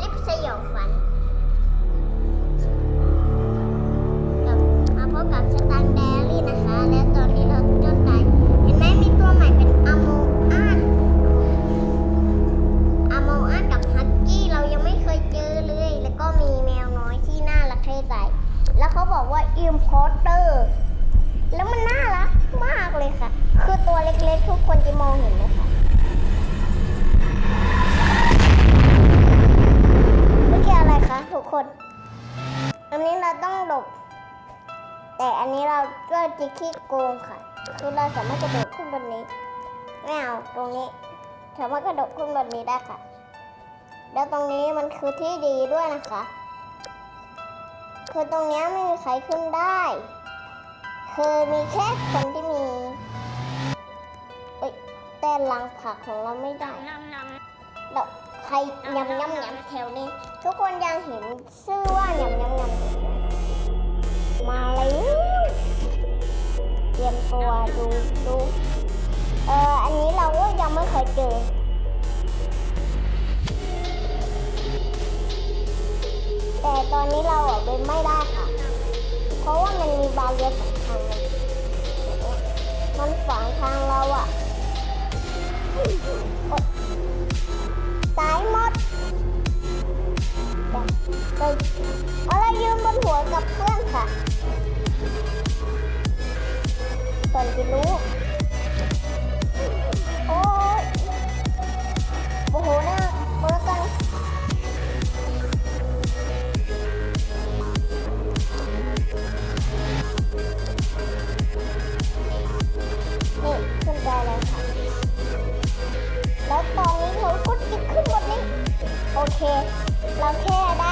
ลิปสยองฝันกับมาพบกับสตันแดรี่นะคะ และตอนนี้เราเจ้าตายเห็นไหมมีตัวใหม่เป็นอโมอาอโมอากับฮักกี้เรายังไม่เคยเจอเลย แล้วก็มีแมวน้อยที่น่ารักให้ใจแล้วเขาบอกว่าอิมพอร์เตอร์แล้วมันน่ารักมากเลยค่ะ คือตัวเล็กๆ ทุกคนจะมองเห็นไหมคะ ทุกคน อันนี้เราต้องหลบ แต่อันนี้เราก็จะขี้โกงค่ะ คือเราสามารถกระโดดขึ้นบนนี้ไม่เอาตรงนี้ สามารถกระโดดขึ้นบนนี้ได้ค่ะ แล้วตรงนี้มันคือที่ดีด้วยนะคะ คือตรงเนี้ยไม่มีใครขึ้นได้ คือมีแค่คนที่มีเอ้ยแต่ลังผักของเราไม่ได้เราใครยำยำยำแถวนี้ ทุกคนยังเห็นชื่อว่ายำยำยำอยู่ไหมาแล้วเตรียมตัวดูดูเอออันนี้เราก็ยังไม่เคยเจอแต่ตอนนี้เราออกไปไม่ได้ค่ะ เพราะว่ามันมีบาเรียสองทางมันอย่างเงี้ยมันฝังทางเราอะ แบบเฮ้ยอะไรยืนบนหัวกับเพื่อนค่ะตอนที่รู้โอ๊ยโอ้โหนะเมื่อกันนี่ขึ้นได้แล้วค่ะ แล้วตอนนี้เราก็จะขึ้นบนนี้ โอเค เราแค่ได้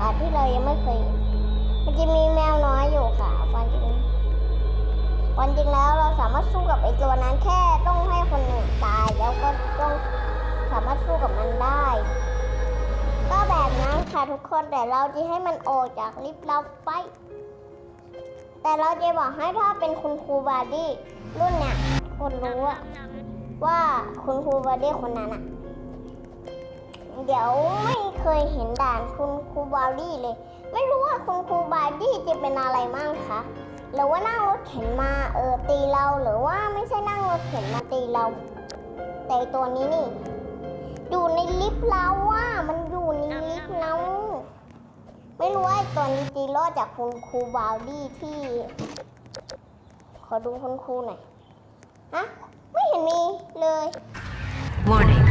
ค่ะที่เรายังไม่เคยเห็นมันจะมีแมวน้อยอยู่ค่ะวันจริงวันจริงแล้วเราสามารถสู้กับไอ้ตัวนั้นแค่ต้องให้คนหนึ่งตายแล้วก็ต้องสามารถสู้กับมันได้ ก็แบบนั้นค่ะทุกคนแต่เราจะให้มันออกจากลิฟต์เราไป แต่เราจะบอกให้ถ้าเป็นคุณครูบาดี้รุ่นเนี่ยคนรู้ว่าคุณครูบาดี้คนนั้นอะเดี๋ยวไม่ เคยเห็นด่านคุณครูบาร์ดี้เลย ไม่รู้ว่าคุณครูบาร์ดี้จะเป็นอะไรมั่งคะหรือว่านั่งรถเข็นมาเออตีเราหรือว่าไม่ใช่นั่งรถเข็นมาตีเรา แต่ตัวนี้นี่อยู่ในลิฟต์เราว่ามันอยู่ในลิฟต์เราไม่รู้ว่าตัวนี้จีรอดจากคุณครูบาวดี้ที่ ขอดูคุณครูหน่อยฮะไม่เห็นมีเลย Warning.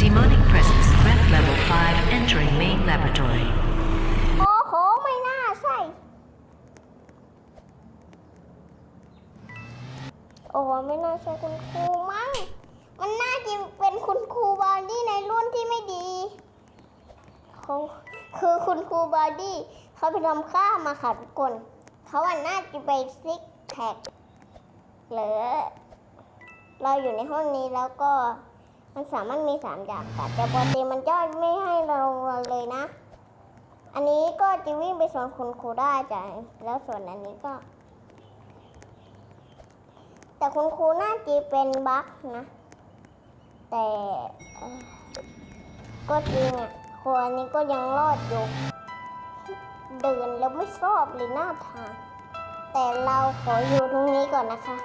Demonic presence 5 entering main laboratory. โอ้โห ไม่น่าใช่ โอ้ไม่น่าใช่คุณครูมั้ง มันน่าจะเป็นคุณครูบาร์ดี้ในรุ่นที่ไม่ดีเขาคือคุณครูบาร์ดี้เขาไปทำข้ามาค่ะทุกคน เขาอะน่าจะไปซิกแพคหรือเราอยู่ในห้องนี้แล้วก็ มันสามารถมีสามอย่างค่ะแต่ปกติมันจะไม่ให้เราเลยนะ อันนี้ก็จะวิ่งไปสวนคุณครูได้จ้ะแล้วส่วนอันนี้ก็ แต่คุณครูน่าจะเป็นบั๊กนะ แต่ก็จริงอะครูอันนี้ก็ยังรอดอยู่เดินแล้วไม่ชอบเลยหน้าทาง แต่เราขออยู่ตรงนี้ก่อนนะคะ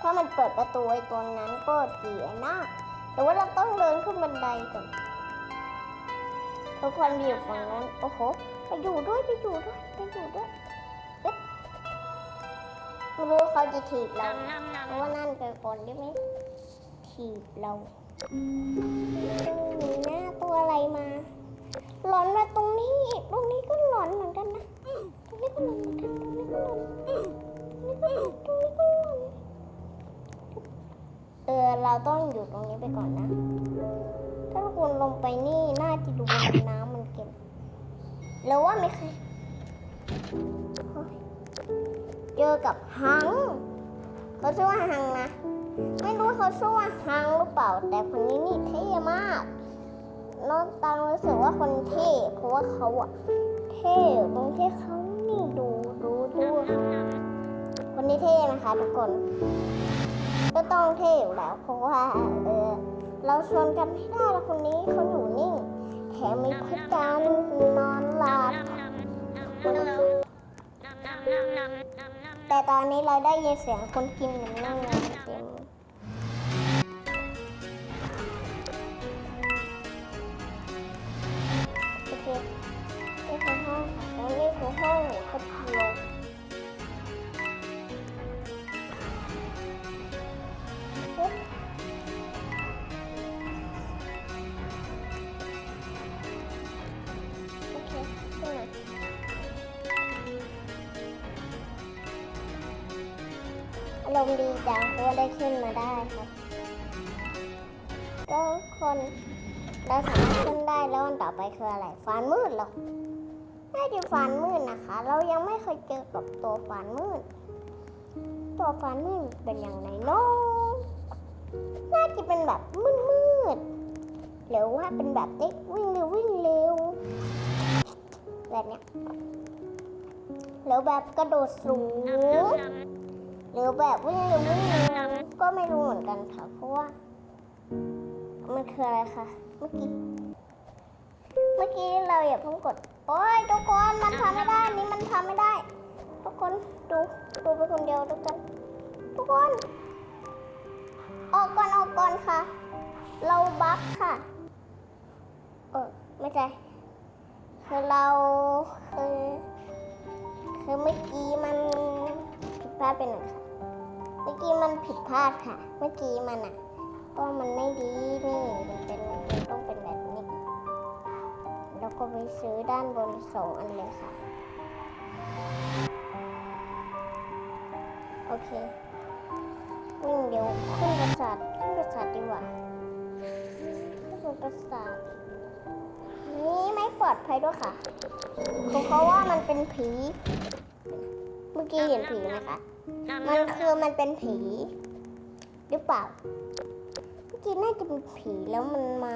ถ้ามันเปิดประตูไอ้ตัวนั้นก็เสียหน้าแต่ว่าเราต้องเดินขึ้นบันไดก่อนทุกคนอยู่ฝั่งนั้นโอ้โหไปอยู่ด้วยไปอยู่ด้วยไปอยู่ด้วยเอ๊ะไม่รู้เขาจะถีบเราเพราะว่านั่นเป็นคนที่ไม่ถีบเรามีหน้าตัวอะไรมา หลอนมาตรงนี้อีกตรงนี้ก็หลอนเหมือนกันนะ เราต้องอยู่ตรงนี้ไปก่อนนะ ถ้าคุณลงไปนี่น่าจะดูเหมือนน้ำมันเก็บหรือว่าไม่เคยเฮ้ยเจอกับหังเขาชื่อว่าหังนะ ไม่รู้เขาชื่อว่าหังหรือเปล่า แต่คนนี้นี่เท่มากน้องตังรู้สึกว่าคนเท่เพราะว่าเขาอะเท่ตรงที่เขานี่ดูดูดูคคนนี้เท่ไหมคะทุกคน ก็ต้องเท่อยู่แล้วเพราะว่าเออเราชวนกันไม่ได้แล้วคนนี้เขาอยู่นิ่งแถมมีพฤติการนอนหลับแต่ตอนนี้เราได้ยินเสียงคนกินเหมือนนั่งเต็มารมณ์ดีจังเพราะว่าได้ขึ้นมาได้ครับก็คนเราสามารถขึ้นได้แล้ววันต่อไปคืออะไรฟานมืดหรอน่าจะฟานมืดนะคะ เรายังไม่เคยเจอกับตัวฟานมืด ตัวฟานมืดเป็นอย่างไรเนาะน่าจะเป็นแบบมืดมืดๆหรือว่าเป็นแบบเด็กวิ่งเร็ววิ่งเร็วแบบเนี้ยหรือแบบกระโดดสูง หรือแบบวิ่งเร็ววิ่งเร็วก็ไม่รู้เหมือนกันค่ะ เพราะว่า มันคืออะไรคะเมื่อกี้เมื่อกี้เราอย่าเพิ่งกด โอ้ยทุกคนมันทำไม่ได้นี่มันทำไม่ได้ ทุกคนดูดูไปคนเดียวทุกคนทุกคน ออกก่อนออกก่อนค่ะ เราบัฟค่ะ เออไม่ใช่คือเราคือคือเมื่อกี้มันผิดพลาดไปหนึ่งค่ะ เมื่อกี้มันผิดพลาดค่ะ เมื่อกี้มันอะ ก็มันไม่ดีนี่มันเป็นมันต้องเป็นแบบนี้ แล้วก็ไปซื้อด้านบนสองอันเลยค่ะ โอเควิ่งเดี๋ยวขึ้นประสาทขึ้นประสาทดีกว่าขึ้นประสาทนี่ไม่ปลอดภัยด้วยค่ะเพราะว่ามันเป็นผี เมื่อกี้เห็นผีไหมคะ มันคือมันเป็นผี หรือเปล่าเมื่อกี้น่าจะเป็นผีแล้วมันมา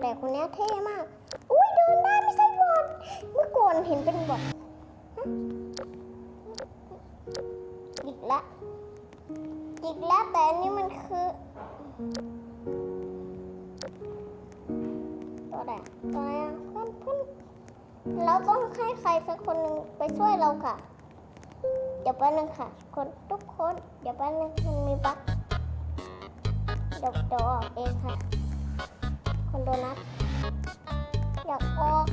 แต่คนนี้เท่มาก อุ้ยเดินได้ไม่ใช่บอดเมื่อก่อนเห็นเป็นบอดอีกแล้วอีกแล้วแต่อันนี้มันคือตัวอะไรอะตัวอะไรเพื่อนเพื่อนเราต้องให้ใครสักคนหนึ่งไปช่วยเราค่ะ เดี๋ยวแป๊บนึงค่ะ คนทุกคน เดี๋ยวแป๊บนึงมันมีบั๊กเดี๋ยวเดี๋ยวออกเองค่ะ คนโดนัทอยากออก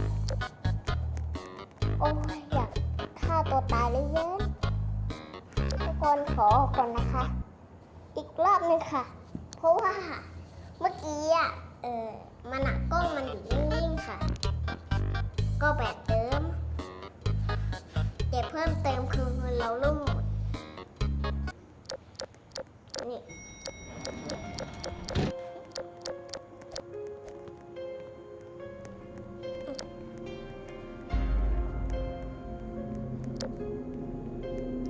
โอ้ยอยากฆ่าตัวตายเลยเย็นทุกคนขอออกก่อนนะคะ อีกรอบหนึงค่ะ เพราะว่าเมื่อกี้อะ เออมันอะกล้องมันอยู่นิ่งๆค่ะ ก็แบบ มคือเริ่มหมด นี่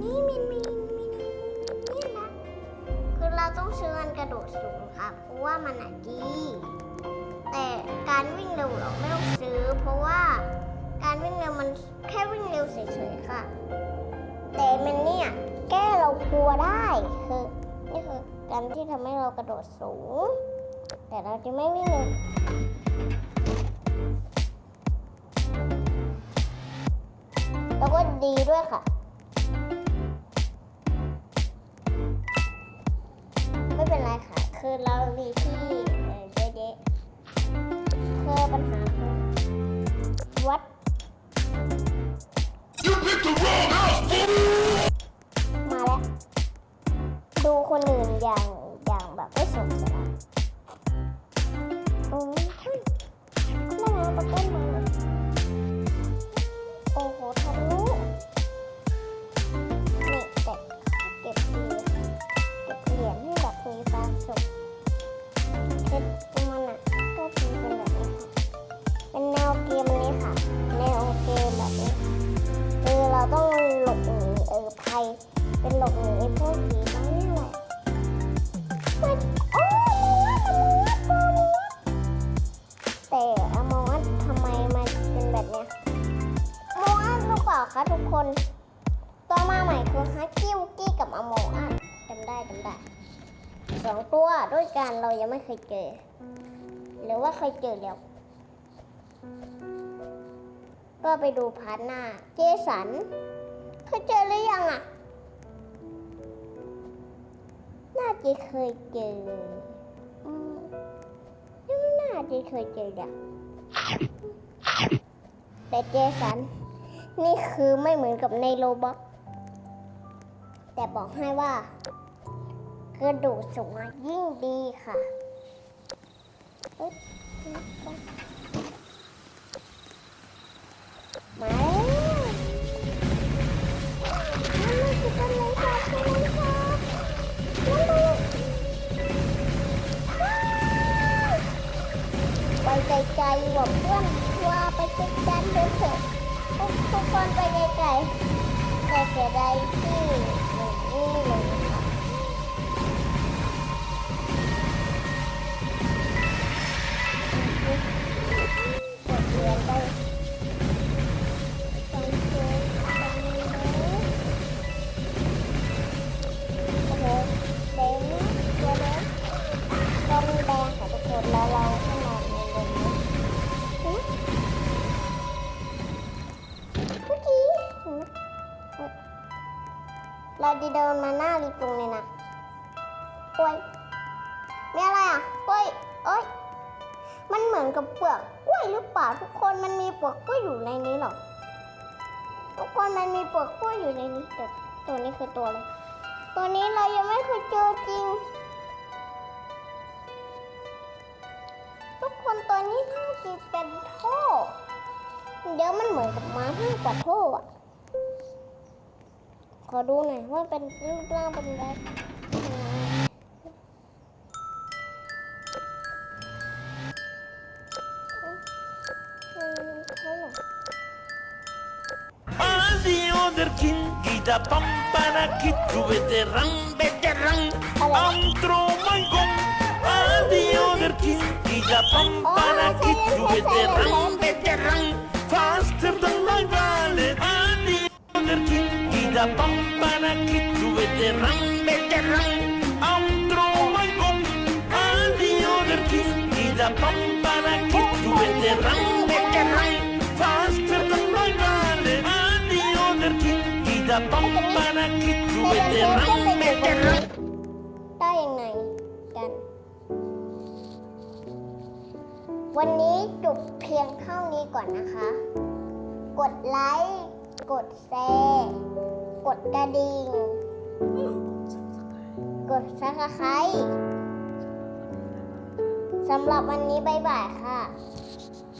นี่มินมินมินนี่นะคือเราต้องซื้ออันกระโดดสูงค่ะเพราะว่ามันอะดี แต่การวิ่งเร็วเราไม่ต้องซื้อ เพราะว่าการวิ่งเร็วมันแค่วิ่งเร็วเฉยๆค่ะ แต่มันเนี่ยแก้เรากลัวได้คือนี่คือการที่ทำให้เรากระโดดสูง แต่เราจะไม่วิ่งเร็วแล้วก็ดีด้วยค่ะไม่เป็นไรค่ะ คือเราดีที่เอ่อเด๊ะๆคือปัญหาคือวัด picked the wrong house, fool! มาแล้ว ดูคนอื่นอย่างอย่างแบบไม่สนใจโอ้ยเฮ้ยน่ารักตะต้นม นเป็นแบบเนี้ยมองอัดหรือเปล่าคะทุกคน ตัวมาใหม่คือฮักกี้วุกกี้กับอโมอันจำได้จำได้สองตัวด้วยกันเรายังไม่เคยเจอ หรือว่าเคยเจอแล้ว ก็ไปดูพาร์ทหน้า เจสันเคยเจอหรือยังอะ น่าจะเคยเจอยังไม่น่าจะเคยเจออะแต่เจสัน นี่คือไม่เหมือนกับในโลบ็อกแต่บอกให้ว่ากระดูกสูงยิ่งดีค่ะมาแล้วนั่นมันคือต้นไม้ค่ะต้นไม้ค่ะไปไกลๆว่าเพื่อนว่าไปไกล คนไปไกลๆแต่เสียดายที่หนูนี่เเราเดินมาหน้าลิตรงเลยนะกล้วยมีอะไรอะกล้วยเอ้ย มันเหมือนกับเปลือกกล้วยหรือเปล่าทุกคนมันมีเปลือกกล้วยอยู่ในนี้หรอ ทุกคนมันมีเปลือกกล้วยอยู่ในนี้แต่ตัวนี้คือตัวอะไร ตัวนี้เรายังไม่เคยเจอจริง ทุกคนตัวนี้น่าจะเป็นท่อเดี๋ยวมันเหมือนกับม้าห้ากว่าท่ออะ ขอดูหน่อยว่าเป็นรูปร่างเป็นแบบปัมปานาคิดูเวเดรังเบเดรังอัมตรมังกงอาดิโอเดรคินกิดาปัมปานาคิดูเวเดรังเบเดรัง da Pampana Kid, du Veteran, Veteran, Antro mein Gott. Aldi oder Kind, Gida Pampana Kid, du Veteran, Veteran, faster than my wallet. Aldi oder Kind, Gida Pampana Kid, du ให้เดิน Veteran, ขึ้นไปอยู่ตรงนี้ Veteran. ได้ยังไงกัน วันนี้จบเพียงเท่านี้ก่อนนะคะ กดไลค์ กดแชร์ กดกระดิ่ง กดซับสไครต์สำหรับวันนี้บายบายค่ะ